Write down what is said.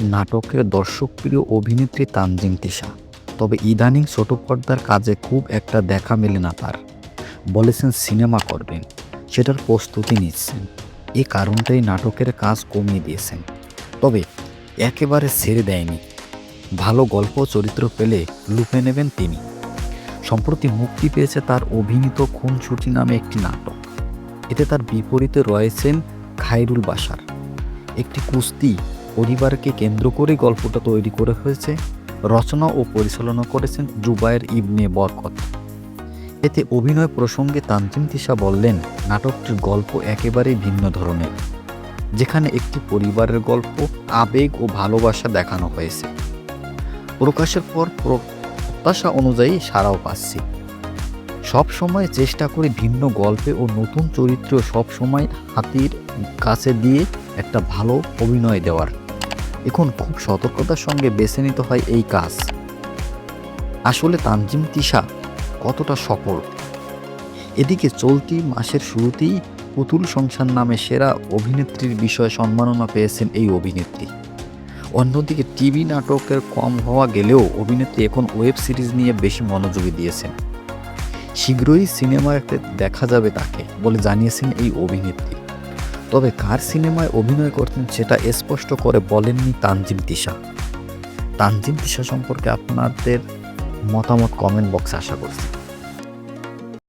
নাটকের দর্শকপ্রিয় অভিনেত্রী তানজিম তিশা। তবে ইদানিং ছোট পর্দার কাজে খুব একটা দেখা মেলে না তার। বলেছেন, সিনেমা করবেন। সেটার প্রস্তুতি নিচ্ছেন। এ কারণটাই নাটকের কাজ কমিয়ে দিয়েছেন। তবে একেবারে ছেড়ে দেয়নি। ভালো গল্প চরিত্র পেলে লুপে নেবেন তিনি। সম্প্রতি মুক্তি পেয়েছে তার অভিনীত খুনছুটি নামে একটি নাটক। এতে তার বিপরীতে রয়েছেন খায়রুল বাসার একটি কুস্তি পরিবারকে কেন্দ্র করে গল্পটা তৈরি করে হয়েছে, রচনা ও পরিচালনা করেছেন জুবায়ের ইবনে বরকত। এতে অভিনয় প্রসঙ্গে তানজিম তিশা বললেন, নাটকটির গল্প একেবারেই ভিন্ন ধরনের, যেখানে একটি পরিবারের গল্প, আবেগ ও ভালোবাসা দেখানো হয়েছে। প্রকাশের পর প্রত্যাশা অনুযায়ী সারাও পাচ্ছি। সব সময় চেষ্টা করি ভিন্ন গল্পে ও নতুন চরিত্র সব সময় হাতির কাছে দিয়ে একটা ভালো অভিনয় দেওয়ার। এখন খুব সতর্কতার সঙ্গে বেছে নিতে হয় এই কাজ। আসলে তানজিম তিশা কতটা সফল? এদিকে চলতি মাসের শুরুতেই পুতুল সংসার নামে সেরা অভিনেত্রীর বিষয়ে সম্মাননা পেয়েছেন এই অভিনেত্রী। অন্যদিকে টিভি নাটকের কম হওয়া গেলেও অভিনেত্রী এখন ওয়েব সিরিজ নিয়ে বেশি মনোযোগী দিয়েছেন। শীঘ্রই সিনেমায় দেখা যাবে তাকে বলে জানিয়েছেন এই অভিনেত্রী। তবে কার সিনেমায় অভিনয় করতেন সেটা স্পষ্ট করে বলেননি তানজিম তিশা। তানজিম তিশা সম্পর্কে আপনাদের মতামত কমেন্ট বক্সে আশা করছি।